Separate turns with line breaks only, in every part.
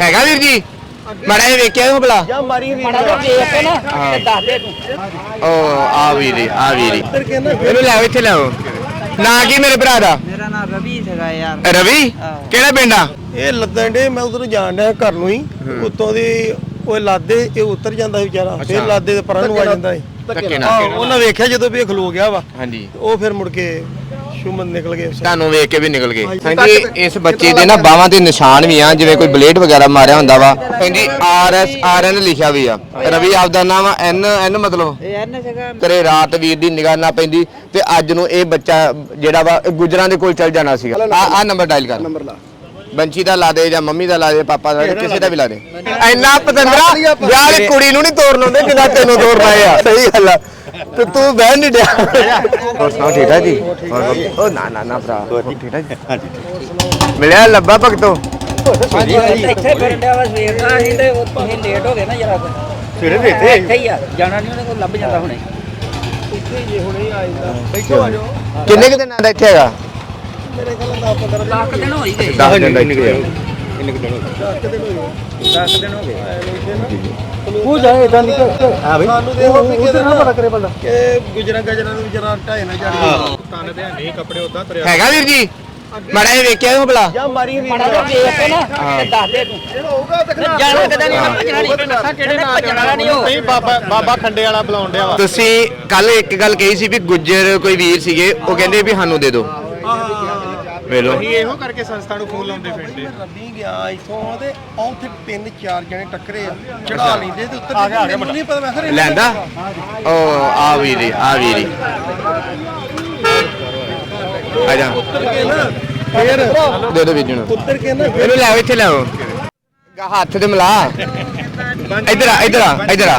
ਹੈਗਾ ਵੀਰ ਜੀ? ਮਾੜਾ ਵੇਖਿਆ ਉਹ ਭਲਾ।
ਜਾਂ ਮਾਰੀ ਵੀ
ਮਾੜਾ ਜਿਹਾ ਵੇਖ ਕੇ ਨਾ ਤੇ ਦੱਸ ਦੇ ਤੂੰ।
ਓ ਆ ਵੀਰੀ ਆ ਵੀਰੀ। ਇਹਨੂੰ ਲੈ ਆਓ, ਇੱਥੇ ਲੈ ਆਓ ਨਾਂ ਕੀ ਮੇਰੇ ਭਰਾ ਦਾ?
ਮੇਰਾ ਨਾਮ ਰਵੀ ਹੈਗਾ ਯਾਰ।
ਰਵੀ। ਕਿਹੜਾ ਪਿੰਡ ਆ?
ਇਹ ਲੱਦਣ ਡੇ ਮੈਂ ਉਧਰੋਂ ਜਾਣ ਡਿਆ ਘਰ ਨੂੰ ਹੀ। ਉੱਤੋਂ ਦੀ ਉਹ ਲਾਦੇ ਇਹ ਉਤਰ ਜਾਂਦਾ ਸੀ ਵਿਚਾਰਾ ਫਿਰ ਲਾਦੇ ਦੇ ਪਰਾਂ ਨੂੰ ਆ ਜਾਂਦਾ ਸੀ
ਧੱਕੇ
ਆਹ,
ਨਾਲ
ਉਹਨਾਂ ਵੇਖਿਆ ਜਦੋਂ ਵੀ ਇਹ ਖਲੋ ਗਿਆ ਵਾ।
ਹਾਂਜੀ।
ਉਹ ਫਿਰ ਮੁੜ ਕੇ ਸ਼ੁਮਨ ਨਿਕਲ ਗਏ।
ਤੁਹਾਨੂੰ ਵੇਖ ਕੇ ਵੀ ਨਿਕਲ ਗਏ।
ਹਾਂਜੀ।
ਇਸ ਬੱਚੇ ਦੇ ਨਾ ਬਾਹਾਂ ਤੇ ਨਿਸ਼ਾਨ ਵੀ ਆ ਜਿਵੇਂ ਕੋਈ ਬਲੇਡ ਵਗੈਰਾ ਮਾਰਿਆ ਹੁੰਦਾ ਵਾ। ਹਾਂਜੀ ਆਰ ਐਸ ਆਰ ਐਨ ਲਿਖਿਆ ਵੀ ਆ। ਰਵੀ ਆਪਦਾ ਨਾਮ ਆ ਐਨ ਐਨ ਮਤਲਬ?
ਐਨ
ਤੇਰੇ ਰਾਤ ਵੀਰ ਦੀ ਨਿਗਾਹ ਨਾ ਪੈਂਦੀ ਤੇ ਅੱਜ ਨੂੰ ਇਹ ਬੱਚਾ ਜਿਹੜਾ ਵਾ ਗੁਜਰਾਂ ਦੇ ਕੋਲ ਚੱਲ ਜਾਣਾ ਸੀਗਾ। ਆ ਆ ਨੰਬਰ ਡਾਇਲ ਕਰ। ਨੰਬਰ ਲਾ। ਬੰਚੀ ਦਾ ਲਾ ਦੇ ਜਾਂ ਮੰਮੀ ਦਾ ਲਾ ਦੇ ਪਾਪਾ ਦਾ ਕਿਸੇ ਦਾ ਵੀ ਲਾ ਦੇ। ਇੰਨਾ ਪਤੰਦਰਾ ਵਿਆਹ ਦੀ ਕੁੜੀ ਨੂੰ ਨਹੀਂ ਤੋਰਨ ਆਉਂਦੇ ਜਿੰਨਾ ਤੈਨੂੰ ਤੋਰ ਪਾਏ ਆ। ਸਹੀ ਗੱਲ ਆ। ਤੇ ਤੂੰ ਬਹਿ ਨਹੀਂ ਡਿਆ। ਹੋਰ ਸੁਣਾਓ ਠੀਕ ਠਾਕ ਜੀ? ਹੋਰ ਉਹ ਨਾ ਨਾ ਨਾ ਭਰਾ ਹੋਰ ਠੀਕ ਠਾਕ ਜੀ? ਮਿਲਿਆ ਲੱਭਾ ਭਗਤੋ?
ਇੱਥੇ ਫਿਰਨ ਡਿਆ ਵਾ ਸਵੇਰ ਦਾ ਅਸੀਂ ਤੇ ਉਹ ਤੁਸੀਂ ਲੇਟ ਹੋ ਗਏ ਨਾ ਜਰਾ
ਸਿਰੇ ਦੇ
ਇੱਥੇ ਹੀ? ਆ ਜਾਣਾ ਨਹੀਂ ਉਹਨੇ ਕੋਲ ਲੱਭ ਜਾਂਦਾ ਹੁਣੇ।
ਇੱਥੇ ਜੇ ਹੁਣੇ ਆ ਜਾਂਦਾ ਬੈਠੋ ਆ ਜਾਓ।
ਕਿੰਨੇ ਕੁ ਦਿਨਾਂ ਦਾ ਇੱਥੇ ਹੈਗਾ?
ਮੇਰੇ ਖਿਆਲ ਨਾਲ 15
ਲੱਖ ਦਿਨ ਹੋ ਹੀ ਗਏ।
10 ਦਿਨ ਦਾ ਇੱਥੇ ਆ।
ਦਿਨ ਹੋਏ
10 ਦਿਨ ਹੋ ਗਏ?
ਉਹ ਜਾਏ ਇਦਾਂ ਨਿਕਲ ਹਾਂ ਬਈ। ਸਾਨੂੰ ਦੇ ਹੋ ਵੀ ਕਿਹਦਾ ਪਤਾ ਕਰੇ ਬੰਦਾ। ਕਿ ਗੁਜਰਾਂ ਗਜਰਾਂ ਨੂੰ ਵਿਚਾਰਾ ਢਾਏ ਨਾ ਚੜੀ
ਤਨ ਦੇ ਨਹੀਂ ਕੱਪੜੇ ਉਦਾਂ ਤੁਰਿਆ
ਹੈਗਾ ਵੀਰ ਜੀ? ਮਾੜਾ ਜਿਹਾ ਵੇਖਿਆ ਉਹ ਭਲਾ।
ਜਾਂ ਮਾਰੀ ਵੀ
ਮਾੜਾ ਜਿਹਾ ਵੇਖ ਕੇ ਨਾ ਤੇ ਦੱਸ ਦੇ ਤੂੰ।
ਹੋਊਗਾ ਤਾਂ
ਜਾਣਾ ਕਿਤੇ ਨਹੀਂ ਭੱਜਣਾ ਨਹੀਂ
ਕਿਹੜੇ ਨਾਲ
ਭੱਜਣਾ ਨਹੀਂ ਉਹ।
ਨਹੀਂ ਬਾਬਾ ਬਾਬਾ ਖੰਡੇ ਵਾਲਾ ਬੁਲਾਉਣ ਡਿਆ
ਤੁਸੀਂ ਕੱਲ ਇੱਕ ਗੱਲ ਕਹੀ ਸੀ ਵੀ ਗੁੱਜਰ ਕੋਈ ਵੀਰ ਸੀਗੇ ਉਹ ਕਹਿੰਦੇ ਵੀ ਸਾਨੂੰ ਦੇ ਦਿਓ। ਵੇਲੋ
ਅਸੀਂ ਇਹੋ ਕਰਕੇ ਸੰਸਥਾ ਨੂੰ ਫੋਨ ਲਾਉਂਦੇ ਫਿਰਦੇ
ਰੱਬੀ ਗਿਆ ਇਥੋਂ ਤੇ ਉੱਥੇ ਤਿੰਨ ਚਾਰ ਜਣੇ ਟੱਕਰੇ ਆ ਚੜਾ ਲੈਂਦੇ ਤੇ ਉੱਤਰ ਆ ਗਿਆ ਮੈਨੂੰ ਨਹੀਂ ਪਤਾ ਮੈਂ
ਲੈਂਦਾ। ਓ ਆ ਵੀਰੀ ਆ ਵੀਰੀ। ਆ ਜਾ।
ਉੱਤਰ ਕੇ ਨਾ ਫੇਰ
ਦੇ ਦੋ ਵੀਰ ਜੀ ਨੂੰ।
ਉੱਤਰ ਕੇ ਨਾ।
ਇਹਨੂੰ ਲੈ ਆਓ, ਇੱਥੇ ਲੈ ਆਓ। ਗਾ ਹੱਥ ਤੇ ਮਿਲਾ। ਇੱਧਰ ਆ ਇੱਧਰ ਆ ਇੱਧਰ ਆ।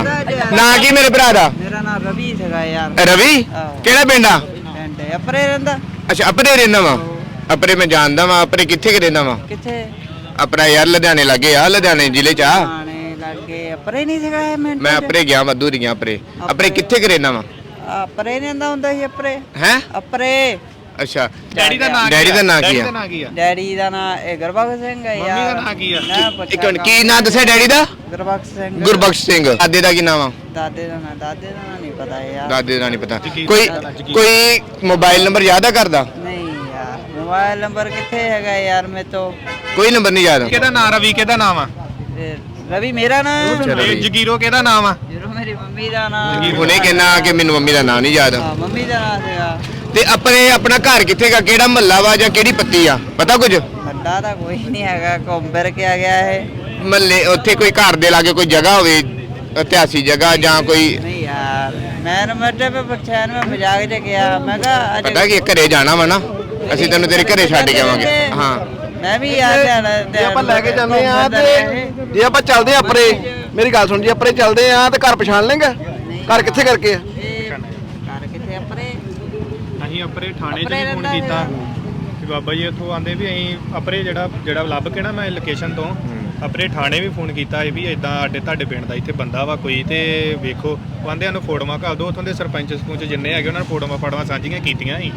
ਨਾਂ ਕੀ ਮੇਰੇ ਭਰਾ ਦਾ?
ਮੇਰਾ ਨਾਮ ਰਵੀ ਹੈਗਾ ਯਾਰ।
ਰਵੀ। ਕਿਹੜਾ ਪਿੰਡ ਆ?
ਪਿੰਡ ਅਪਰੇ ਰਹਿੰਦਾ।
ਅੱਛਾ ਅਪਰੇ ਰਹਿੰਦਾ ਵਾ। ਅਪਰੇ ਮੈਂ ਜਾਣਦਾ ਵਾਂ ਅਪਰੇ ਕਿੱਥੇ ਕਿ ਰਹਿੰਦਾ ਵਾਂ?
ਕਿੱਥੇ?
ਆਪਣਾ ਯਾਰ ਲੁਧਿਆਣੇ ਲੱਗੇ ਆ ਲੁਧਿਆਣੇ ਜ਼ਿਲ੍ਹੇ ਚ ਆ।
ਆਣੇ ਲੱਗੇ ਅਪਰੇ ਨਹੀਂ ਸੀਗਾ ਇਹ ਮਿੰਟ
ਮੈਂ ਅਪਰੇ ਗਿਆ ਮਧੂ ਗਿਆ ਅਪਰੇ। ਅਪਰੇ ਕਿੱਥੇ ਕਿ ਰਹਿੰਦਾ ਵਾਂ?
ਅਪਰੇ ਰਹਿੰਦਾ ਹੁੰਦਾ ਸੀ ਅਪਰੇ।
ਹੈ?
ਅਪਰੇ।
ਅੱਛਾ।
ਡੈਡੀ ਦਾ ਨਾਂ
ਡੈਡੀ ਦਾ ਨਾਂ ਕੀ ਆ?
ਕੀ
ਡੈਡੀ ਦਾ ਨਾਂ ਇਹ ਗੁਰਬਖਸ਼ ਸਿੰਘ ਹੈ
ਮੰਮੀ
ਯਾਰ।
ਦਾ ਨਾਂ ਕੀ ਆ?
ਇੱਕ ਮਿੰਟ ਕੀ ਨਾਂ ਦੱਸਿਆ ਡੈਡੀ ਦਾ?
ਗੁਰਬਖਸ਼ ਸਿੰਘ।
ਗੁਰਬਖਸ਼ ਸਿੰਘ। ਦਾਦੇ ਦਾ ਕੀ ਨਾਮ ਆ
ਦਾਦੇ ਦਾ ਨਾਂ ਦਾਦੇ ਦਾ ਨਾਂ ਨਹੀਂ ਪਤਾ ਯਾਰ।
ਦਾਦੇ ਦਾ ਨਹੀਂ ਪਤਾ। ਕੋਈ। ਕੋਈ ਮੋਬਾਈਲ ਨੰਬਰ ਯਾਦ ਆ ਕਰਦਾ
ਮੋਬਾਈਲ ਨੰਬਰ ਕਿੱਥੇ ਹੈਗਾ ਯਾਰ ਮੇਰੇ ਤੋਂ?
ਕੋਈ ਨੰਬਰ ਨਹੀਂ ਯਾਦ
ਕਿਹਦਾ ਨਾਂ ਰਵੀ ਕਿਹਦਾ ਨਾਮ ਆ
ਤੇ ਰਵੀ ਮੇਰਾ ਨਾਂ?
ਚਲੋ
ਇਹ
ਜੀ।
ਜਗੀਰੋ ਕਿਹਦਾ ਨਾਮ ਆ
ਜਦੋਂ ਮੇਰੀ ਮੰਮੀ ਦਾ ਨਾਂ।
ਹੁਣੇ ਕਹਿਣਾ ਕਿ ਮੈਨੂੰ ਮੰਮੀ ਦਾ ਨਾਂ ਨਹੀਂ ਯਾਦ।
ਹਾਂ ਮੰਮੀ ਦਾ ਨਾਂ ਸੀਗਾ।
ਤੇ ਆਪਣੇ ਆਪਣਾ ਘਰ ਕਿੱਥੇ ਗਾ ਕਿਹੜਾ ਮਹੱਲਾ ਵਾ ਜਾਂ ਕਿਹੜੀ ਪੱਤੀ ਆ? ਪਤਾ ਕੁਝ?
ਵੱਡਾ ਤਾਂ ਕੋਈ ਨਹੀਂ ਹੈਗਾ ਘੁੰਮ ਫਿਰ ਕੇ ਆ ਗਿਆ ਇਹ।
ਮਹੱਲੇ ਉੱਥੇ ਕੋਈ ਘਰ ਦੇ ਲਾਗੇ ਕੋਈ ਜਗ੍ਹਾ ਹੋਵੇ ਇਤਿਹਾਸੀ ਜਗ੍ਹਾ ਜਾਂ ਕੋਈ
ਨਹੀਂ ਯਾਰ ਮੈਂ ਨਾ ਮੱਟੇ ਪੇ ਪੁੱਛਿਆ ਨਾ ਮੈਂ ਮਜ਼ਾਕ ਚ ਗਿਆ ਮੈਂ ਕਿਹਾ ਅੱਜ
ਪਤਾ ਕਿ ਘਰੇ ਜਾਣਾ ਵਾ ਨਾ। ਅਸੀਂ ਤੈਨੂੰ ਤੇਰੇ ਘਰੇ ਛੱਡ ਕੇ ਆਵਾਂਗੇ। ਹਾਂ।
ਮੈਂ ਵੀ ਆ ਧਿਆਨ
ਜੇ ਆਪਾਂ ਲੈ ਕੇ ਜਾਂਦੇ ਆ ਤੇ ਜੇ ਆਪਾਂ ਚੱਲਦੇ ਆ ਅਪਰੇ ਮੇਰੀ ਗੱਲ ਸੁਣ ਜੀ ਅਪਰੇ ਚੱਲਦੇ ਆ ਤੇ ਘਰ ਪਛਾਣ ਲੇਗਾ? ਘਰ ਕਿੱਥੇ ਕਰਕੇ ਆ?
ਕਰ ਕਿੱਥੇ ਅਪਰੇ
ਅਸੀਂ ਅਪਰੇ ਥਾਣੇ 'ਚ
ਅਪਰੇ
ਵੀ ਫੋਨ
ਰਹਿੰਦਾ
ਕੀਤਾ। ਕਿ ਬਾਬਾ ਜੀ ਇੱਥੋਂ ਆਂਦੇ ਵੀ ਅਸੀਂ ਅਪਰੇ ਜਿਹੜਾ ਜਿਹੜਾ ਲੱਭ ਕੇ ਨਾ ਮੈਂ ਲੋਕੇਸ਼ਨ ਤੋਂ ਅਪਰੇ ਥਾਣੇ ਵੀ ਫੋਨ ਕੀਤਾ ਇਹ ਵੀ ਇਦਾਂ ਸਾਡੇ ਤੁਹਾਡੇ ਪਿੰਡ ਦਾ ਇੱਥੇ ਬੰਦਾ ਵਾ ਕੋਈ ਤੇ ਵੇਖੋ ਉਹ ਆਂਦੇ ਸਾਨੂੰ ਫੋਟੋਆਂ ਘੱਲ ਦਿਓ ਉੱਥੋਂ ਦੇ ਸਰਪੰਚ ਸਰਪੰਚ ਜਿੰਨੇ ਹੈਗੇ ਉਹਨਾਂ ਨੇ ਫੋਟੋਆਂ ਫਾਟੋਆਂ ਸਾਂਝੀਆਂ ਕੀਤੀਆਂ ਸੀ।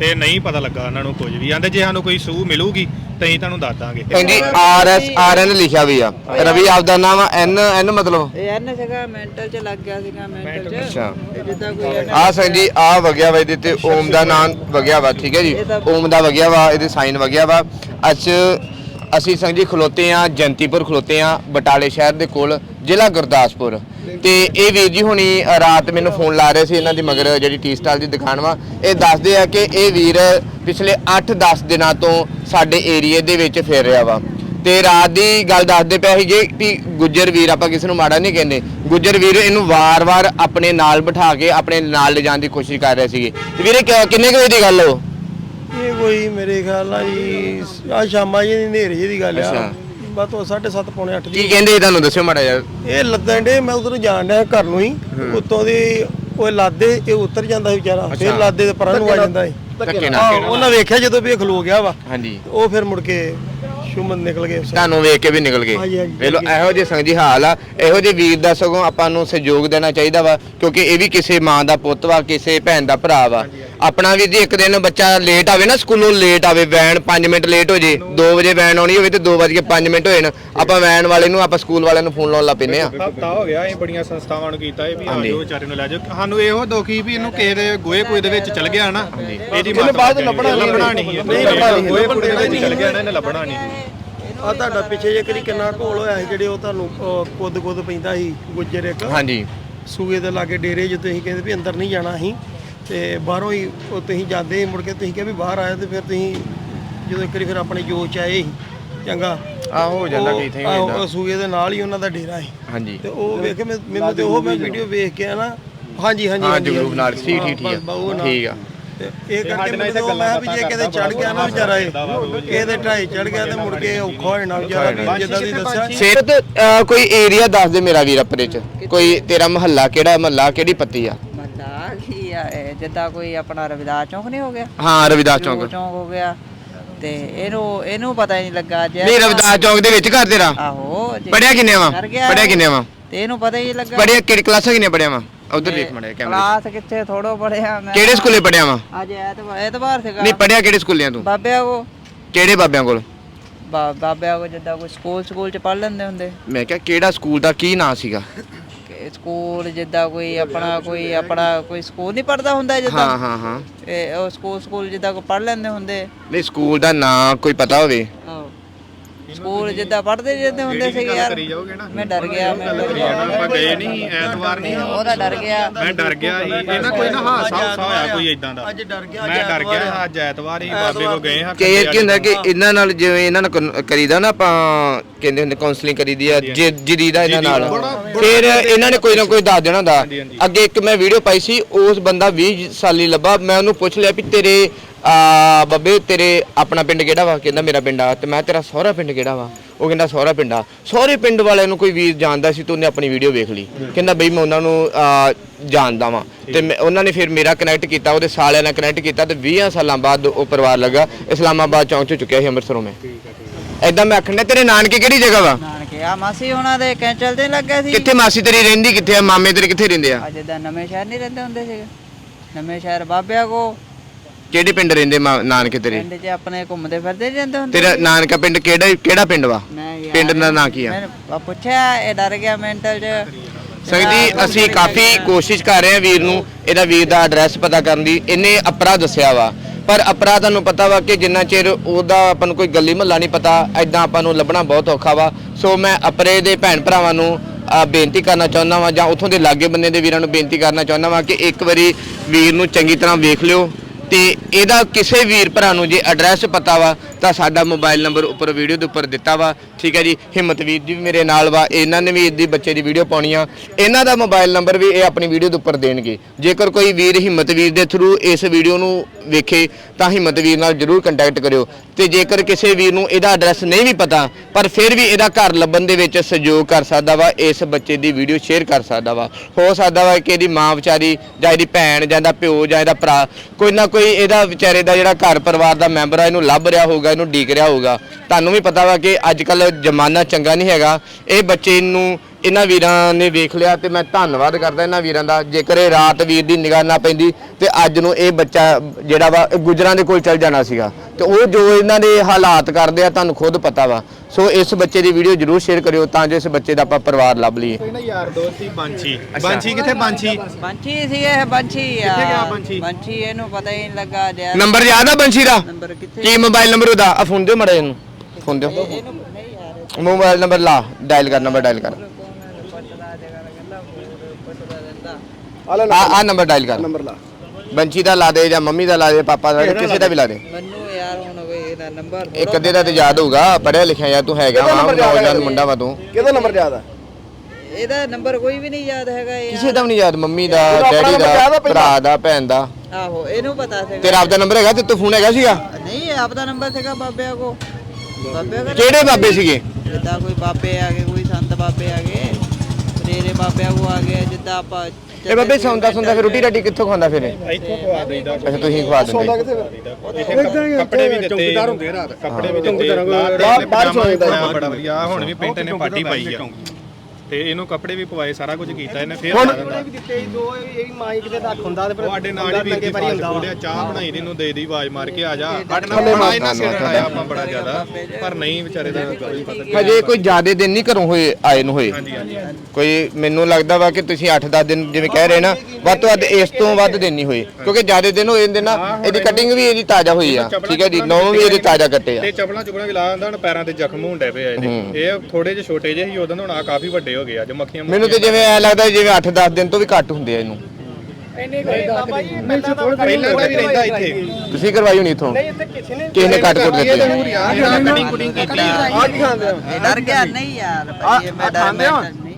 ਤੇ ਨਹੀਂ ਪਤਾ ਲੱਗਾ ਉਹਨਾਂ ਨੂੰ ਕੁਝ ਵੀ। ਆਂਦੇ ਜੇ ਸਾਨੂੰ ਕੋਈ ਸੂਹ ਮਿਲੂਗੀ ਤਾਂ ਅਸੀਂ ਤੁਹਾਨੂੰ ਦੱਸ ਦਾਂਗੇ।
ਹਾਂਜੀ ਆਰ ਐਸ ਆਰ ਐਨ ਲਿਖਿਆ ਵੀ ਆ। ਰਵੀ ਆਪਦਾ ਨਾਮ ਐਨ ਐਨ ਮਤਲਬ?
ਇਹ ਐਨ ਸੀਗਾ ਮੈਂਟਲ ਚ ਲੱਗ ਗਿਆ ਸੀਗਾ ਮੈਂਟਲ ਚ।
ਅੱਛਾ।
ਤੇ ਜਿੱਦਾਂ ਕੋਈ ਐਨ-
ਆ ਜੀ ਆ ਵਗਿਆ ਵਾ ਇਹਦੇ ਤੇ ਓਮ ਦਾ ਨਾਮ ਵਗਿਆ ਵਾ ਠੀਕ ਹੈ ਜੀ? ਓਮ ਦਾ ਵਗਿਆ ਵਾ ਇਹਦੇ ਸਾਈਨ ਵਗਿਆ ਵਾ। ਅੱਜ ਅਸੀਂ ਸਿੰਘ ਜੀ ਖਲੋਤੇ ਆ ਜੰਤੀਪੁਰ ਖਲੋਤੇ ਆ ਬਟਾਲੇ ਸ਼ਹਿਰ ਦੇ ਕੋਲ, ਜ਼ਿਲ੍ਹਾ ਗੁਰਦਾਸਪੁਰ। ਤੇ ਇਹ ਵੀਰ ਜੀ ਹੁਣੀ ਰਾਤ ਮੈਨੂੰ ਫੋਨ ਲਾ ਰਹੇ ਸੀ ਇਹਨਾਂ ਦੀ, ਮਗਰ ਜਿਹੜੀ ਟੀ ਸਟਾਲ ਦੀ ਦੁਕਾਨ ਵਾ, ਇਹ ਦੱਸਦੇ ਆ ਕਿ ਇਹ ਵੀਰ ਪਿਛਲੇ 8-10 ਦਿਨਾਂ ਤੋਂ ਸਾਡੇ ਏਰੀਏ ਦੇ ਵਿੱਚ ਫਿਰ ਰਿਹਾ ਵਾ। ਤੇ ਰਾਤ ਦੀ ਗੱਲ ਦੱਸਦੇ ਪਏ ਸੀਗੇ ਕਿ ਗੁੱਜਰ ਵੀਰ, ਆਪਾਂ ਕਿਸੇ ਨੂੰ ਮਾੜਾ ਨਹੀਂ ਕਹਿੰਦੇ, ਗੁੱਜਰ ਵੀਰ ਇਹਨੂੰ ਵਾਰ-ਵਾਰ ਆਪਣੇ ਨਾਲ ਬਿਠਾ ਕੇ, ਆਪਣੇ ਨਾਲ ਲਿਜਾਣ ਦੀ ਕੋਸ਼ਿਸ਼ ਕਰ ਰਹੇ ਸੀਗੇ। ਵੀਰੇ ਕਿ- ਕਿੰਨੇ ਕੁ ਵਜੇ ਦੀ ਗੱਲ ਹੋ
ਇਹ ਕੋਈ ਮੇਰੇ ਖਿਆਲ ਨਾਲ ਜੀ ਆ ਸ਼ਾਮਾਂ ਜੀ ਦੀ ਹਨੇਰੇ ਜਿਹੀ ਦੀ ਗੱਲ ਆ।
ਅੱਛਾ।
ਬਸ ਤੋਂ 7:30 ਪੌਣੇ 8
ਕੀ
ਦੀ
ਕਹਿੰਦੇ ਇਹ ਤੁਹਾਨੂੰ ਦੱਸਿਓ ਮਾੜਾ ਜਿਹਾ।
ਇਹ ਲੱਦਣ ਡੇ ਮੈਂ ਉਧਰੋਂ ਜਾਣ ਡਿਆ ਘਰ ਨੂੰ ਹੀ। ਉੱਤੋਂ ਦੀ ਉਹ ਲਾਦੇ ਇਹ ਉਤਰ ਜਾਂਦਾ ਸੀ ਵਿਚਾਰਾ। ਫਿਰ
ਅੱਛਾ।
ਲਾਦੇ ਦੇ ਪਰਾਂ ਨੂੰ ਆ ਜਾਂਦਾ ਸੀ।
ਧੱਕੇ
ਆਹ,
ਨਾਲ।
ਉਹਨਾਂ ਵੇਖਿਆ ਜਦੋਂ ਵੀ ਇਹ ਖਲੋ ਗਿਆ ਵਾ।
ਹਾਂਜੀ।
ਉਹ ਫਿਰ ਮੁੜ ਕੇ ਸ਼ੁਮਨ ਨਿਕਲ ਗਏ। ਉਸੇ
ਤੁਹਾਨੂੰ ਵੇਖ ਕੇ ਵੀ ਨਿਕਲ ਗਏ।
ਹਾਂਜੀ, ਹਾਂਜੀ,
ਵੇਖ ਲਓ
ਨਿਕਲ
ਇਹੋ ਜਿਹੇ ਸੰਗ ਜੀ ਹਾਲ ਆ। ਇਹੋ ਜਿਹੇ ਵੀਰ ਦਾ ਸਗੋਂ ਆਪਾਂ ਨੂੰ ਸਹਿਯੋਗ ਦੇਣਾ ਚਾਹੀਦਾ ਵਾ ਕਿਉਂਕਿ ਇਹ ਵੀ ਕਿਸੇ ਮਾਂ ਦਾ ਪੁੱਤ ਵਾ ਕਿਸੇ ਭੈਣ ਦਾ ਭਰਾ ਵਾ। ਆਪਣਾ ਵੀ ਜੀ ਇੱਕ ਦਿਨ ਬੱਚਾ ਲੇਟ ਆਵੇ ਨਾ ਸਕੂਲੋਂ ਲੇਟ ਆਵੇ ਵੈਨ 5 ਮਿੰਟ ਲੇਟ ਹੋ ਜੇ 2 ਵਜੇ ਵੈਨ ਆਉਣੀ ਹੋਵੇ ਤੇ 2 ਵਜੇ 5 ਮਿੰਟ ਹੋਏ ਨਾ ਆਪਾਂ ਵੈਨ ਵਾਲੇ ਨੂੰ ਆਪਾਂ ਸਕੂਲ ਵਾਲਿਆਂ ਨੂੰ ਫੋਨ ਲਾਉਣ ਲੱਗ ਪੈਂਦੇ ਆ
ਹਫਤਾ ਹੋ ਗਿਆ ਇਹ ਬੜੀਆਂ ਸੰਸਥਾਵਾਂ ਨੂੰ ਕੀਤਾ ਇਹ ਵੀ ਆ। ਜਾਓ ਵਿਚਾਰੇ ਨੂੰ ਲੈ ਜਾਓ ਸਾਨੂੰ ਇਹੋ ਦੁਖੀ ਵੀ ਇਹਨੂੰ ਕਿਸੇ ਦੇ ਗੋਏ ਕੂਏ ਦੇ ਵਿੱਚ ਚਲ ਗਿਆ ਨਾ ਇਹਦੀ
ਇਹਨੇ ਬਾਅਦ ਲੱਭਣਾ ਨਹੀਂ।
ਲੱਭਣਾ ਨਹੀਂ ਹੈ।
ਨਹੀਂ ਲੱਭਣਾ ਨਹੀਂ।
ਗੋਏ ਕੂੜੇ ਦੇ ਵਿੱਚ ਚਲ ਗਿਆ ਨਾ ਇਹਨੇ ਲੱਭਣਾ ਨਹੀਂ
ਆ ਤੁਹਾਡਾ ਪਿੱਛੇ ਜੇ ਕਰੀ ਕਿੰਨਾ ਘੋਲ ਹੋਇਆ ਸੀ ਜਿਹੜੇ ਉਹ ਤੁਹਾਨੂੰ ਕੁੱਦ ਕੁੱਦ ਪੈਂਦਾ ਸੀ ਗੁੱਜਰ ਇੱਕ
ਹਾਂਜੀ
ਸੂਏ ਦੇ ਲਾਗੇ ਡੇਰੇ ਜੇ ਤੁਸੀਂ ਕਹਿੰਦੇ ਵੀ ਅੰਦਰ ਨਹੀਂ ਜਾਣਾ ਸੀ ਤੇ ਬਾਹਰੋਂ ਹੀ ਉਹ ਤੁਸੀਂ ਜਾਂਦੇ ਮੁੜ ਕੇ ਤੁਸੀਂ ਕਿਹਾ ਵੀ ਬਾਹਰ ਆਇਆ ਤੇ ਫਿਰ ਤੁਸੀਂ ਜਦੋਂ ਇੱਕ ਵਾਰੀ ਫਿਰ ਆਪਣੇ ਜੋਸ਼ 'ਚ ਆਏ ਚੰਗਾ।
ਆ ਹੋ ਜਾਂਦਾ ਕਿ ਹੋ
ਉਹ ਸੂਏ ਦੇ ਨਾਲ ਹੀ ਉਹਨਾਂ ਦਾ ਡੇਰਾ ਸੀ।
ਹਾਂਜੀ।
ਤੇ ਉਹ ਵੇਖ ਮੈਨੂੰ ਤੇ ਉਹ ਮੈਂ ਵੀਡੀਓ ਵੇਖ ਕੇ ਆ ਨਾ ਹਾਂਜੀ ਹਾਂਜੀ
ਹਾਂ
ਹਾਂਜੀ,
ਜਗਰੂਪ ਨਾਲ ਠੀਕ ਠੀਕ ਠੀਕ ਆ।
ਇਹ ਕਰਕੇ ਮੈਨੂੰ ਤੇ ਉਹ ਮੈਂ ਵੀ ਜੇ ਕਿਤੇ ਚੜ ਗਿਆ ਨਾ ਵਿਚਾਰਾ ਇਹ ਇਹਦੇ ਢਾਈ ਚੜ ਗਿਆ ਤੇ ਮੁੜ ਕੇ ਔਖਾ ਹੋ ਜਾਣਾ ਵਿਚਾਰਾ ਵੀ ਜਿੱਦਾਂ ਦੀ ਦੱਸਿਆ।
ਅਹ, ਕੋਈ ਏਰੀਆ ਦੱਸ ਦੇ ਮੇਰਾ ਵੀਰ ਆਪਣੇ ਚ। ਕੋਈ ਤੇਰਾ ਮਹੱਲਾ ਕਿਹੜਾ ਮਹੱਲਾ ਕਿਹੜੀ ਪੱਤੀ ਆ?
ਜਿੱਦਾਂ ਕੋਈ ਆਪਣਾ ਰਵਿਦਾਸ ਚੌਂਕ ਨਹੀਂ ਹੋ ਗਿਆ?
ਹਾਂ ਰਵਿਦਾਸ ਚੌਂਕ।
ਚੌਂਕ ਹੋ ਗਿਆ ਤੇ ਇਹਨੂੰ ਇਹਨੂੰ ਪਤਾ ਹੀ ਨਹੀਂ ਲੱਗਾ ਜੇ
ਨਹੀਂ ਰਵਿਦਾਸ ਚੌਂਕ ਦੇ ਵਿੱਚ ਘਰ ਤੇਰਾ।
ਆਹੋ ਜੀ।
ਪੜਿਆ ਕਿੰਨੇ ਵਾ?
ਕਰ ਗਿਆ
ਪੜਿਆ ਕਿੰਨੇ ਵਾ?
ਤੇ ਇਹਨੂੰ ਪਤਾ ਹੀ ਨਹੀਂ ਲੱਗਾ।
ਪੜਿਆ ਕਿਹੜੀ ਕਲਾਸਾਂ ਕਿੰਨੇ ਪੜਿਆ ਵਾ? ਉਧਰ ਦੇਖ ਮੜਿਆ ਕੈਮਰੇ
ਕਲਾਸ ਕਿੱਥੇ ਥੋੜੋ ਪੜਿਆ ਮੈਂ।
ਕਿਹੜੇ ਸਕੂਲੇ ਪੜਿਆ ਵਾ?
ਅੱਜ ਐਤਵਾਰ ਐਤਵਾਰ ਸੀਗਾ।
ਨਹੀਂ ਪੜਿਆ ਕਿਹੜੇ ਸਕੂਲਿਆਂ ਤੂੰ?
ਬਾਬਿਆਂ ਕੋ।
ਕਿਹੜੇ ਬਾਬਿਆਂ ਕੋਲ?
ਬਾ- ਬਾਬਿਆਂ ਕੋ ਜਿੱਦਾਂ ਕੋਈ ਸਕੂਲ ਸਕੂਲ ਚ ਪੜ ਲੈਂਦੇ ਹੁੰਦੇ।
ਮੈਂ ਕਿਹਾ ਕਿਹੜਾ ਸਕੂਲ ਦਾ ਕੀ ਨਾਂ ਸੀਗਾ?
ਸਕੂਲ ਜਿੱਦਾਂ ਕੋਈ ਆਪਣਾ ਕੋਈ ਆਪਣਾ ਕੋਈ ਸਕੂਲ ਨਹੀਂ ਪੜਦਾ ਹੁੰਦਾ
ਹਾਂ
ਜਿੱਦਾਂ?
ਹਾਂ ਹਾਂ
ਇਹ ਉਹ ਸਕੂਲ ਸਕੂਲ ਜਿੱਦਾਂ ਕੋ ਪੜ ਲੈਂਦੇ ਹੁੰਦੇ?
ਨਹੀਂ ਸਕੂਲ ਦਾ ਨਾਂ ਕੋਈ ਪਤਾ ਹੋਵੇ?
ਸਕੂਲ ਜਿੱਦਾਂ ਪੜਦੇ ਜਾਂਦੇ ਹੁੰਦੇ ਸੀ ਯਾਰ।
ਨਾ।
ਮੈਂ ਡਰ ਗਿਆ ਮੈਂ ਡਰ
ਜਾਣਾ ਆਪਾਂ ਗਏ ਨਹੀਂ ਐਤਵਾਰ ਨਹੀਂ।
ਉਹਦਾ ਡਰ ਗਿਆ।
ਮੈਂ ਡਰ ਗਿਆ ਸੀ ਇਹਨਾਂ ਕੋਈ ਨਾ ਹਾਸਾ ਹਾਸਾ ਹੋਇਆ ਕੋਈ ਇਦਾਂ ਦਾ।
ਅੱਜ ਡਰ ਗਿਆ, ਅੱਜ
ਮੈਂ ਡਰ ਗਿਆ ਅੱਜ ਐਤਵਾਰ ਹੀ ਬਾਬੇ ਕੋ ਗਏ ਹਾਂ
ਕਿ ਇਹ ਕੀ ਹੁੰਦਾ ਕਿ ਇਹਨਾਂ ਨਾਲ ਜਿਵੇਂ ਇਹਨਾਂ ਨਾਲ ਕਨ- ਕਰੀਦਾ ਨਾ ਆਪਾਂ ਕਹਿੰਦੇ ਹੁੰਦੇ ਕਾਉਂਸਲਿੰਗ ਕਰੀਦੀ ਆ ਜਿ- ਜਦੀਦਾ ਇਹਨਾਂ ਨਾਲ। ਫਿਰ ਇਹਨਾਂ ਨੇ ਕੋਈ ਨਾ ਕੋਈ ਦੱਸ ਦੇਣਾ ਹੁੰਦਾ। ਅੱਗੇ ਇੱਕ ਮੈਂ ਵੀਡੀਓ ਪਾਈ ਸੀ ਉਸ ਬੰਦਾ 20 ਸਾਲੀ ਲੱਭਾ ਮੈਂ ਉਹਨੂੰ ਪੁੱਛ ਲਿਆ ਵੀ ਤੇਰੇ ਆ ਬੱਬੇ ਤੇਰੇ ਆਪਣਾ ਪਿੰਡ ਕਿਹੜਾ ਵਾ? ਕਹਿੰਦਾ ਮੇਰਾ ਪਿੰਡ ਆ। ਤੇ ਮੈਂ ਤੇਰਾ ਸਹੁਰਾ ਪਿੰਡ ਕਿਹੜਾ ਵਾ? ਉਹ ਕਹਿੰਦਾ ਸਹੁਰਾ ਪਿੰਡ ਆ। ਸਹੁਰੇ ਪਿੰਡ ਵਾਲਿਆਂ ਨੂੰ ਕੋਈ ਵੀਰ ਜਾਣਦਾ ਸੀ ਤੇ ਉਹਨੇ ਆਪਣੀ ਵੀਡੀਓ ਵੇਖ ਲਈ। ਕਹਿੰਦਾ ਬਈ ਮੈਂ ਉਹਨਾਂ ਨੂੰ ਆ, ਜਾਣਦਾ ਵਾਂ। ਤੇ ਮੈਂ- ਉਹਨਾਂ ਨੇ ਫਿਰ ਮੇਰਾ ਕਨੈਕਟ ਕੀਤਾ ਉਹਦੇ ਸਾਲਿਆਂ ਨਾਲ ਕਨੈਕਟ ਕੀਤਾ ਤੇ 20 ਸਾਲਾਂ ਬਾਅਦ ਉਹ ਪਰਿਵਾਰ ਲੱਗਾ। ਇਸਲਾਮਾਬਾਦ ਚੌਂਕ ਚ ਚੁੱਕਿਆ ਸੀ ਅੰਮ੍ਰਿਤਸਰੋਂ ਮੈਂ। ਐਦਾਂ ਮੈਂ ਆਖਣਾ ਤੇਰੇ ਨਾਨਕੇ ਕਿਹੜੀ ਜਗ੍ਹਾ ਵਾ?
ਨਾਨਕੇ ਆ ਮਾਸੀ ਉਹਨਾਂ ਦੇ ਕੈਂਚਲ ਤੇ ਲੱਗਾ ਸੀ।
ਕਿੱਥੇ ਮਾਸੀ ਤੇਰੀ ਰਹਿੰਦੀ ਕਿੱਥੇ ਆ? ਮਾਮੇ ਤੇਰੇ ਕਿੱਥੇ ਰਹਿੰਦੇ ਆ?
ਅੱਜ ਦਾ ਨਵੇਂ ਸ਼ਹਿਰ ਨਹੀਂ ਰਹਿੰਦੇ ਹੁੰਦੇ ਸੀਗੇ। ਨਵੇਂ ਸ਼ਹਿਰ ਬਾਬਿਆਂ ਕੋ
ਕਿਹੜੇ ਪਿੰਡ ਰਹਿੰਦੇ ਮਾਂ- ਨਾਨਕੇ ਤੇਰੇ?
ਪਿੰਡ 'ਚ ਆਪਣੇ ਘੁੰਮਦੇ ਫਿਰਦੇ ਰਹਿੰਦੇ ਹੁੰਦੇ
ਤੇਰਾ ਨਾਨਕਾ ਪਿੰਡ ਕਿਹੜਾ ਕਿਹੜਾ ਪਿੰਡ ਵਾ?
ਮੈਂ ਯਾਰ-
ਪਿੰਡ ਦਾ ਨਾਂ ਕੀ ਆ?
ਮੈਂ ਪੁੱਛਿਆ ਇਹ ਡਰ ਗਿਆ ਮੈਂਟਲ 'ਚ।
ਸੰਗਤ ਅਸੀਂ ਕਾਫੀ ਕੋਸ਼ਿਸ਼ ਕਰ ਰਹੇ ਹਾਂ ਵੀਰ ਨੂੰ ਇਹਦਾ ਵੀਰ ਦਾ ਐਡਰੈਸ ਪਤਾ ਕਰਨ ਦੀ। ਇਹਨੇ ਅਪਰਾ ਦੱਸਿਆ ਵਾ। ਪਰ ਅਪਰਾ ਤੁਹਾਨੂੰ ਪਤਾ ਵਾ ਕਿ ਜਿੰਨਾ ਚਿਰ ਉਹਦਾ ਆਪਾਂ ਨੂੰ ਕੋਈ ਗੱਲੀ ਮਹੱਲਾ ਨਹੀਂ ਪਤਾ ਐਦਾਂ ਆਪਾਂ ਨੂੰ ਲੱਭਣਾ ਬਹੁਤ ਔਖਾ ਵਾ। ਸੋ ਮੈਂ ਅਪਰੇ ਦੇ ਭੈਣ ਭਰਾਵਾਂ ਨੂੰ ਅ, ਬੇਨਤੀ ਕਰਨਾ ਚਾਹੁੰਦਾ ਵਾਂ ਜਾਂ ਉੱਥੋਂ ਦੇ ਲਾਗੇ ਬੰਦੇ ਦੇ ਵੀਰਾਂ ਨੂੰ ਬੇਨਤੀ ਕਰਨਾ ਚਾਹੁੰਦਾ ਵਾਂ ਕਿ ਇੱਕ ਵਾਰੀ ਵੀਰ ਨੂੰ ਚੰਗੀ ਤਰ੍ਹਾਂ ਵੇਖ ਲਿਓ। ਤੇ ਇਹਦਾ ਕਿਸੇ ਵੀਰ ਭਰਾ ਨੂੰ ਜੇ ਐਡਰੈਸ ਪਤਾ ਵਾ ਤਾਂ ਸਾਡਾ ਮੋਬਾਈਲ ਨੰਬਰ ਉੱਪਰ ਵੀਡੀਓ ਦੇ ਉੱਪਰ ਦਿੱਤਾ ਵਾ। ਠੀਕ ਹੈ ਜੀ, ਹਿੰਮਤ ਵੀਰ ਜੀ ਵੀ ਮੇਰੇ ਨਾਲ ਵਾ। ਇਹਨਾਂ ਨੇ ਵੀ ਇਹਦੀ ਬੱਚੇ ਦੀ ਵੀਡੀਓ ਪਾਉਣੀ ਆ। ਇਹਨਾਂ ਦਾ ਮੋਬਾਈਲ ਨੰਬਰ ਵੀ ਇਹ ਆਪਣੀ ਵੀਡੀਓ ਦੇ ਉੱਪਰ ਦੇਣਗੇ। ਜੇਕਰ ਕੋਈ ਵੀਰ ਹਿੰਮਤ ਵੀਰ ਦੇ ਥਰੂ ਇਸ ਵੀਡੀਓ ਨੂੰ ਵੇਖੇ, ਤਾਂ ਹਿੰਮਤ ਵੀਰ ਨਾਲ ਜਰੂਰ ਕੰਟੈਕਟ ਕਰਿਓ। ਤੇ ਜੇਕਰ ਕਿਸੇ ਵੀਰ ਨੂੰ ਇਹਦਾ ਐਡਰੈਸ ਨਹੀਂ ਵੀ ਪਤਾ, ਪਰ ਫਿਰ ਵੀ ਇਹਦਾ ਘਰ ਲੱਭਣ ਦੇ ਵਿੱਚ ਸਹਿਯੋਗ ਕਰ ਸਕਦਾ ਵਾ, ਇਸ ਬੱਚੇ ਦੀ ਵੀਡੀਓ ਸ਼ੇਅਰ ਕਰ ਸਕਦਾ ਵਾ। ਹੋ ਸਕਦਾ ਵਾ ਕਿ ਇਹਦੀ ਮਾਂ ਵਿਚਾਰੀ ਜਾਂ ਇਹਦੀ ਭੈਣ ਜਾਂ ਇਹਦਾ ਪਿਓ ਜਾਂ ਇਹਦਾ ਭਰਾ ਕੋਈ ਨਾ ਕੋਈ ਇਹਦਾ ਵਿਚਾਰੇ ਦਾ ਜਿਹੜਾ ਘਰ ਪਰਿਵਾਰ ਦਾ ਮੈਂਬਰ ਆ, ਇਹਨੂੰ ਲੱਭ ਰਿਹਾ ਹੋਊਗਾ। ਇਹਨੂੰ ਡੀਕ ਰਿਹਾ ਹੋਊਗਾ। ਤੁਹਾਨੂੰ ਵੀ ਪਤਾ ਵਾ ਕਿ ਅੱਜ ਕੱਲ ਜ਼ਮਾਨਾ ਚੰਗਾ ਨਹੀਂ ਹੈਗਾ। ਇਹ ਬੱਚੇ ਨੂੰ ਇਹਨਾਂ ਵੀਰਾਂ ਨੇ ਵੇਖ ਲਿਆ ਤੇ ਮੈਂ ਧੰਨਵਾਦ ਕਰਦਾ ਇਹਨਾਂ ਵੀਰਾਂ ਦਾ। ਜੇਕਰ ਇਹ ਰਾਤ ਵੀਰ ਦੀ ਨਿਗਾਹ ਨਾ ਪੈਂਦੀ ਤੇ ਅੱਜ ਨੂੰ ਇਹ ਬੱਚਾ ਜਿਹੜਾ ਵਾ ਗੁਜਰਾਂ ਦੇ ਕੋਲ ਚਲ ਜਾਣਾ ਸੀਗਾ। ਤੇ ਉਹ ਜੋ ਇਹਨਾਂ ਦੇ ਹਾਲਾਤ ਕਰਦੇ ਆ ਤੁਹਾਨੂੰ ਖੁਦ ਪਤਾ ਵਾ। ਸੋ ਇਸ ਬੱਚੇ ਦੀ ਵੀਡੀਓ ਜਰੂਰ ਸ਼ੇਅਰ ਕਰਿਓ ਤਾਂ ਜੋ ਇਸ ਬੱਚੇ ਦਾ ਆਪਾਂ ਪਰਿਵਾਰ ਲੱਭ ਲਈਏ।
ਕੋਈ ਨਾ ਯਾਰ ਦੋਸਤ ਸੀ ਬਾਂਛੀ ਬਾਂਛੀ ਕਿੱਥੇ ਬਾਂਛੀ
ਬੰਚੀ ਸੀ ਇਹ ਬੰਚੀ ਆ।
ਕਿੱਥੇ ਗਿਆ ਬੰਚੀ?
ਬੰਚੀ ਇਹਨੂੰ ਪਤਾ ਹੀ ਨਹੀਂ ਲੱਗਾ ਜੇ
ਨੰਬਰ ਯਾਦ ਆ ਬੰਸ਼ੀ ਦਾ?
ਨੰਬਰ ਕਿੱਥੇ?
ਕੀ ਮੋਬਾਈਲ ਨੰਬਰ ਉਹਦਾ? ਆ ਫੋਨ ਦਿਓ ਮੜਾ ਇਹਨੂੰ। ਫੋਨ ਦਿਓ। ਮੋਬਾਈਲ ਨੰਬਰ ਲਾ ਡਾਇਲ ਕਰ ਨੰਬਰ ਡਾਇਲ ਕਰ
ਪਟਦਾ ਜਗਾ ਕਹਿੰਦਾ ਪਟਦਾ ਰਹਿੰਦਾ
ਆ ਲੈ
ਆ ਨੰਬਰ ਡਾਇਲ ਕਰ।
ਨੰਬਰ ਲਾ।
ਬੰਸ਼ੀ ਦਾ ਲਾ ਦੇ ਜਾਂ ਮੰਮੀ ਦਾ ਲਾ ਦੇ ਪਾਪਾ ਦਾ ਕਿਸੇ ਦਾ ਵੀ ਲਾ ਦੇ।
ਮੈਨੂੰ ਯਾਰ ਹੁਣ ਕੋਈ ਇਹਦਾ ਨੰਬਰ
ਇੱਕ ਅੱਧੇ ਦਾ ਤੇ ਯਾਦ ਹੋਊਗਾ ਪੜਿਆ ਲਿਖਿਆ ਯਾਰ ਤੂੰ ਹੈਗਾ
ਕਿਹਦਾ
ਵਾ
number ਯਾਦ
ਨੌਜਵਾਨ
ਹੈ?
ਮੁੰਡਾ ਵਾ ਤੂੰ।
ਕਿਹਦਾ ਨੰਬਰ ਯਾਦ ਆ?
ਇਹਦਾ ਨੰਬਰ ਕੋਈ ਵੀ ਨਹੀਂ ਯਾਦ ਹੈਗਾ ਯਾਰ।
ਕਿਸੇ ਦਾ ਵੀ ਨਹੀਂ ਯਾਦ ਮੰਮੀ ਦਾ
ਇਹਦਾ ਆਪਣਾ
ਡੈਡੀ
number ਯਾਦ ਆ
ਦਾ
ਪਹਿਲਾਂ?
ਭਰਾ ਦਾ ਭੈਣ ਦਾ।
ਆਹੋ ਇਹਨੂੰ ਪਤਾ ਸੀਗਾ।
ਤੇਰਾ ਆਪਦਾ ਨੰਬਰ ਹੈਗਾ ਤੇ ਤੂੰ ਫੋਨ ਹੈਗਾ ਸੀਗਾ?
ਨਹੀਂ ਆਪਦਾ ਨੰਬਰ ਸੀਗਾ ਬਾਬਿਆਂ ਕੋ ਬਾਬਿਆਂ ਕੋ
ਕਿਹੜੇ ਬਾਬੇ ਸੀਗੇ।
ਜਿੱਦਾਂ ਕੋਈ ਬਾਬੇ ਆ ਗਏ ਕੋਈ ਸੰਤ ਬਾਬੇ ਆ ਗਏ ਤੇਰੇ ਬਾਬਿਆਂ ਕੋ ਆ ਗਏ ਜਿੱਦਾਂ ਆਪਾਂ
ਇਹ ਬਾਬੇ ਸੌਂਦਾ ਸੁੰਦਾ ਫਿਰ ਰੋਟੀ ਰਾਟੀ ਕਿੱਥੋਂ ਖਾਂਦਾ ਫਿਰ ਇਹ?
ਇੱਥੋਂ ਖਵਾ ਦੇਈਦਾ
ਅੱਛਾ ਤੁਸੀਂ ਖਵਾ
ਸੌਂਦਾ
ਦਿੰਦੇ
ਕਿੱਥੇ ਫਿਰ?
ਇੱਥੇ ਕੱਪੜੇ ਵੀ ਦਿੱਤੇ ਚੌਕੀਦਾਰ ਹੁੰਦੇ ਰਾਤ। ਕੱਪੜੇ ਵੀ ਦਿੱਤੇ
ਬਾਹਰ- ਬਾਹਰ
ਬੜਾ ਵਧੀਆ। ਹੁਣ ਵੀ ਪਿੰਟ ਨੇ ਪਾਟੀ ਪਾਈ ਆ। ਤੇ ਇਹਨੂੰ ਕੱਪੜੇ ਵੀ ਪਵਾਏ ਸਾਰਾ ਕੁਝ ਕੀਤਾ ਇਹਨੇ ਫੇਰ
ਹੁਣ-
ਦਿੰਦਾ
ਵੀ ਦਿੱਤੇ ਸੀ ਦੋ ਇਹ ਮਾਈਕ ਤੇ ਰੱਖ ਹੁੰਦਾ ਤੇ
ਉਹ ਸਾਡੇ ਨਾਲ ਹੀ ਵੀਰ ਦੀ ਚਾਹ ਬਣਾਈ ਦੀ ਇਹਨੂੰ ਦੇ ਦੀ ਆਵਾਜ਼ ਮਾਰ ਕੇ ਆ ਜਾ ਸਾਡੇ ਨਾਲ ਬੜਾ ਇਹਨਾਂ ਸਿਰ ਆਇਆ ਆਪਾਂ ਬੜਾ ਜ਼ਿਆਦਾ ਪਰ ਨਹੀਂ ਵਿਚਾਰੇ ਦਾ ਕੋਈ ਪਤਾ
ਹਜੇ ਕੋਈ ਜ਼ਿਆਦੇ ਦਿਨ ਨਹੀਂ ਘਰੋਂ ਹੋਏ ਆਏ ਨੂੰ ਹੋਏ। ਕੋਈ ਮੈਨੂੰ ਲੱਗਦਾ ਵਾ ਕਿ ਤੁਸੀਂ 8-10 ਦਿਨ ਜਿਵੇਂ ਕਹਿ ਰਹੇ ਨਾ ਵੱਧ ਤੋਂ ਵੱਧ ਇਸ ਤੋਂ ਵੱਧ ਦਿਨ ਨਹੀਂ ਹੋਏ। ਕਿਉਂਕਿ ਜ਼ਿਆਦੇ ਦਿਨ ਹੋਏ ਜਾਂਦੇ ਨਾ ਇਹਦੀ ਕਟਿੰਗ ਵੀ ਇਹਦੀ ਤਾਜ਼ਾ ਹੋਈ ਆ। ਠੀਕ ਹੈ ਜੀ ਨੌਂ ਵੀ ਇਹਦੇ ਤਾਜ਼ਾ ਕੱਟੇ ਆ।
ਤੇ ਚਪਲਾਂ ਚੁਪਲਾਂ ਵੀ ਲਾ ਦਿੰਦਾ ਹੁਣ ਪੈਰਾਂ ਤੇ ਜ਼ਖਮ ਹੁੰਦੇ ਪਏ ਆ ਇਹਦੇ। ਇਹ ਥੋੜੇ ਜਿਹੇ ਛੋਟੇ ਜਿਹੇ ਹੀ ਉਦੋਂ ਹੁਣ ਆ ਕਾਫੀ ਵੱਡੇ ਹੋ ਗਏ ਅੱਜ ਮੱਖੀਆਂ
ਮੈਨੂੰ ਤੇ ਜਿਵੇਂ ਐ ਲੱਗਦਾ ਜਿਵੇਂ 8-10 ਦਿਨ ਤੋਂ ਵੀ ਘੱਟ ਹੁੰਦੇ ਆ ਇਹਨੂੰ।
ਪਹਿਲਾਂ ਦਾ ਵੀ ਰਹਿੰਦਾ ਇੱਥੇ।
ਤੁਸੀਂ ਕਰਵਾਈ ਹੋਣੀ ਇਥੋਂ? ਕਿਸੇ ਨੇ ਕੱਟ ਕੁੱਟ ਦਿੱਤੇ। ਆ?
ਇਹਨਾਂ ਕਟਿੰਗ ਕੁਟਿੰਗ ਕੀਤੀ ਆ।
ਕੀ ਖਾਂਦੇ
ਇਹ ਡਰ ਗਿਆ ਨਹੀਂ। ਯਾਰ ਭਾਈ ਮੈਂ ਡਰ
ਹੋ?
ਨਹੀਂ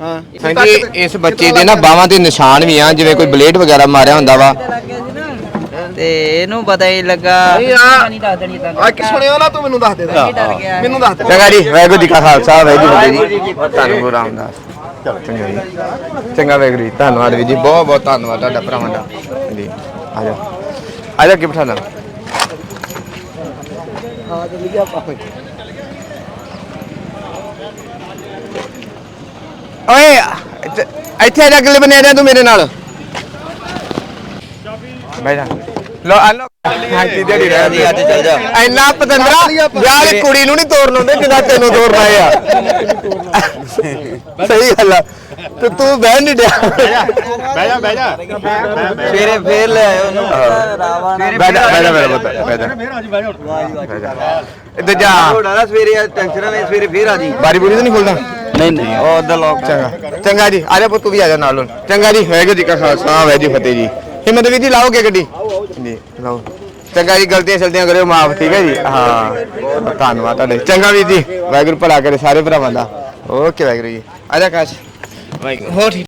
ਹਾਂ।
ਹਾਂਜੀ ਇਸ ਬੱਚੇ ਦੇ ਨਾ ਬਾਹਾਂ ਤੇ ਨਿਸ਼ਾਨ ਵੀ ਆ ਜਿਵੇਂ ਕੋਈ ਬਲੇਡ ਵਗੈਰਾ ਮਾਰਿਆ ਹੁੰਦਾ ਵਾ।
ਨਾ ਤੇ ਇਹਨੂੰ ਪਤਾ ਹੀ ਲੱਗਾ।
ਨਹੀਂ ਆ
ਨਹੀਂ ਦੱਸ ਦੇਣੀ ਤਾਂ
ਆ ਕਿ ਸੁਣਿਆ ਨਾ ਤੂੰ ਮੈਨੂੰ ਦੱਸ ਦੇ
ਡਰ ਗਿਆ।
ਮੈਨੂੰ ਦੱਸ ਦੇ।
ਚੰਗਾ ਜੀ ਵਾਹਿਗੁਰੂ ਜੀ ਕਾ ਖਾਲਸਾ ਵਾਹਿਗੁਰੂ ਜੀ ਕੀ ਫਤਿਹ। ਧੰਨ ਗੁਰੂ ਰਾਮਦਾਸ। ਚੰਗਾ ਜੀ। ਚੰਗਾ ਵਾਹਿਗੁਰੂ ਜੀ ਧੰਨਵਾਦ ਵੀਰ ਜੀ ਬਹੁਤ ਬਹੁਤ ਧੰਨਵਾਦ ਤੁਹਾਡਾ ਭਰਾਵਾਂ ਦਾ। ਜੀ ਆ ਜਾ ਆ ਜਾ ਕੇ ਬਿਠਾ ਲਾ
ਹਾਂ ਤੇ
ਓਏ ਇੱਥੇ- ਇੱਥੇ ਆ ਜਾ ਅਗਲੇ ਬਨੇ ਆ ਜਾ ਤੂੰ ਮੇਰੇ ਨਾਲ। ਜਾ। ਲੋ ਆ ਲੋ ਹਾਂ ਕੀ ਦਿਹਾੜੀ ਰਹਿ ਗਈ। ਅੱਜ ਚੱਲ ਜਾ। ਇੰਨਾ ਪਤੰਦਰਾ ਵਿਆਹ ਦੀ ਕੁੜੀ ਨੂੰ ਨਹੀਂ ਤੋੜ ਲਾਉਂਦੇ ਜਿੰਨਾ ਤੈਨੂੰ ਤੋੜਨਾ ਆ। ਸਹੀ ਗੱਲ ਆ। ਤੇ ਤੂੰ ਬਹਿ ਨਹੀਂ ਡਿਆ।
ਬਹਿ ਜਾ ਬਹਿ ਜਾ।
ਸਵੇਰੇ ਫੇਰ ਲੈ ਆਇਓ ਉਹਨੂੰ। ਰਾਵਾ ਨਾਲ
ਬਹਿ ਜਾ ਬਹਿ ਜਾ ਮੇਰਾ ਪੁੱਤ ਬਹਿ ਜਾ। ਬਹਿ ਜਾ ਇੱਧਰ ਜਾ।
ਨਾ ਸਵੇਰੇ ਟੈਨਸ਼ਨ ਨਹੀਂ ਸਵੇਰੇ ਫੇਰ ਆ ਜੀ।
ਬਾਰੀ ਬੁਰੀ ਤਾਂ ਨਹੀਂ ਖੋਲਦਾ?
ਨਹੀਂ ਨਹੀਂ ਉਹ ਉਧਰ ਲੋਕ
ਚੰਗਾ। ਚੰਗਾ ਜੀ ਆ ਜਾ ਪੁੱਤ ਤੂੰ ਵੀ ਆ ਜਾ ਨਾਲ ਚੰਗਾ ਜੀ ਵਾਹਿਗੁਰੂ ਜੀ ਕਾ ਖਾਲਸਾ ਵਾਹਿਗੁਰੂ ਜੀ ਕੀ ਫਤਿਹ ਜੀ। ਹਿੰਮਤ ਵੀਰ ਜੀ ਲਾਓਗੇ ਗੱਡੀ? ਜੀ ਲਾਓ। ਚੰਗਾ ਜੀ ਗਲਤੀਆਂ ਚਲਤੀਆਂ ਕਰਿਓ ਮਾਫ ਠੀਕ ਹੈ ਜੀ? ਹਾਂ। ਧੰਨਵਾਦ ਤੁਹਾਡੇ ਚੰਗਾ ਵੀਰ ਜੀ। ਵਾਹਿਗੁਰੂ ਭਲਾ ਕਰੇ ਸਾਰੇ ਭਰਾਵਾਂ ਦਾ। ਓਕੇ ਵਾਹਿਗੁਰੂ ਜੀ। ਆ ਜਾ ਕਾਸ਼ ਵਾਹਿਗੁਰੂ। ਹੋ ਠੀਕ